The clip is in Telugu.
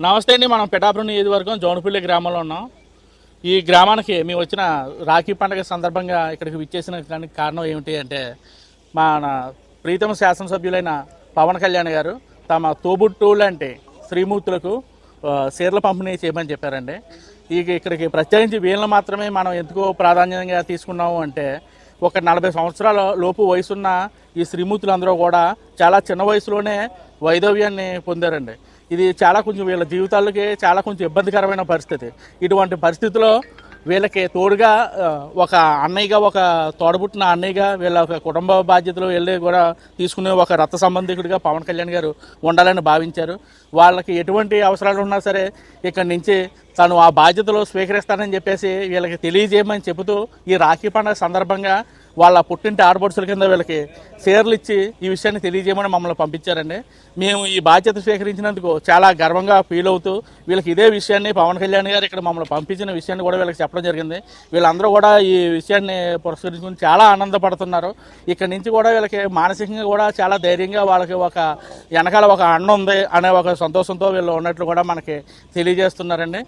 నమస్తే అండి మనం పిఠాపురం నియోజకవర్గం జోనపల్లి గ్రామంలో ఉన్నాం. ఈ గ్రామానికి మేము వచ్చిన రాఖీ పండుగ సందర్భంగా ఇక్కడికి విచ్చేసిన దానికి కారణం ఏమిటి అంటే మన ప్రీతమ శాసనసభ్యులైన పవన్ కళ్యాణ్ గారు తమ తోబుట్టువులు అంటే శ్రీమూర్తులకు ఆ, చీరల పంపిణీ చేయమని చెప్పారండి. ఇక ఇక్కడికి ప్రత్యేకించి వీళ్ళని మాత్రమే మనం ఎందుకో ప్రాధాన్యంగా తీసుకున్నాము అంటే ఒక నలభై సంవత్సరాల లోపు వయసున్న ఈ శ్రీమూర్తులందరూ కూడా చాలా చిన్న వయసులోనే వైధవ్యాన్ని పొందారండి. ఇది చాలా కొంచెం వీళ్ళ జీవితాలకి చాలా కొంచెం ఇబ్బందికరమైన పరిస్థితి. ఇటువంటి పరిస్థితిలో వీళ్ళకి తోడుగా ఒక అన్నయ్యగా ఒక తోడబుట్టిన అన్నయ్యగా వీళ్ళ ఒక కుటుంబ బాధ్యతలు వెళ్ళి కూడా తీసుకునే ఒక రక్త సంబంధికుడిగా పవన్ కళ్యాణ్ గారు ఉండాలని భావించారు. వాళ్ళకి ఎటువంటి అవసరాలు ఉన్నా సరే ఇక్కడి నుంచి తను ఆ బాధ్యతలు స్వీకరిస్తానని చెప్పేసి వీళ్ళకి తెలియజేయమని చెబుతూ ఈ రాఖీ పండుగ సందర్భంగా వాళ్ళ పుట్టింటి ఆడపడుచుల కింద వీళ్ళకి షేర్లు ఇచ్చి ఈ విషయాన్ని తెలియజేయమని మమ్మల్ని పంపించారండి. మేము ఈ బాధ్యత స్వీకరించినందుకు చాలా గర్వంగా ఫీల్ అవుతూ వీళ్ళకి ఇదే విషయాన్ని పవన్ కళ్యాణ్ గారు ఇక్కడ మమ్మల్ని పంపించిన విషయాన్ని కూడా వీళ్ళకి చెప్పడం జరిగింది. వీళ్ళందరూ కూడా ఈ విషయాన్ని పురస్కరించుకుని చాలా ఆనందపడుతున్నారు. ఇక్కడ నుంచి కూడా వీళ్ళకి మానసికంగా కూడా చాలా ధైర్యంగా వాళ్ళకి ఒక వెనకాల ఒక అన్న ఉంది అనే ఒక సంతోషంతో వీళ్ళు ఉన్నట్లు కూడా మనకి తెలియజేస్తున్నారండి.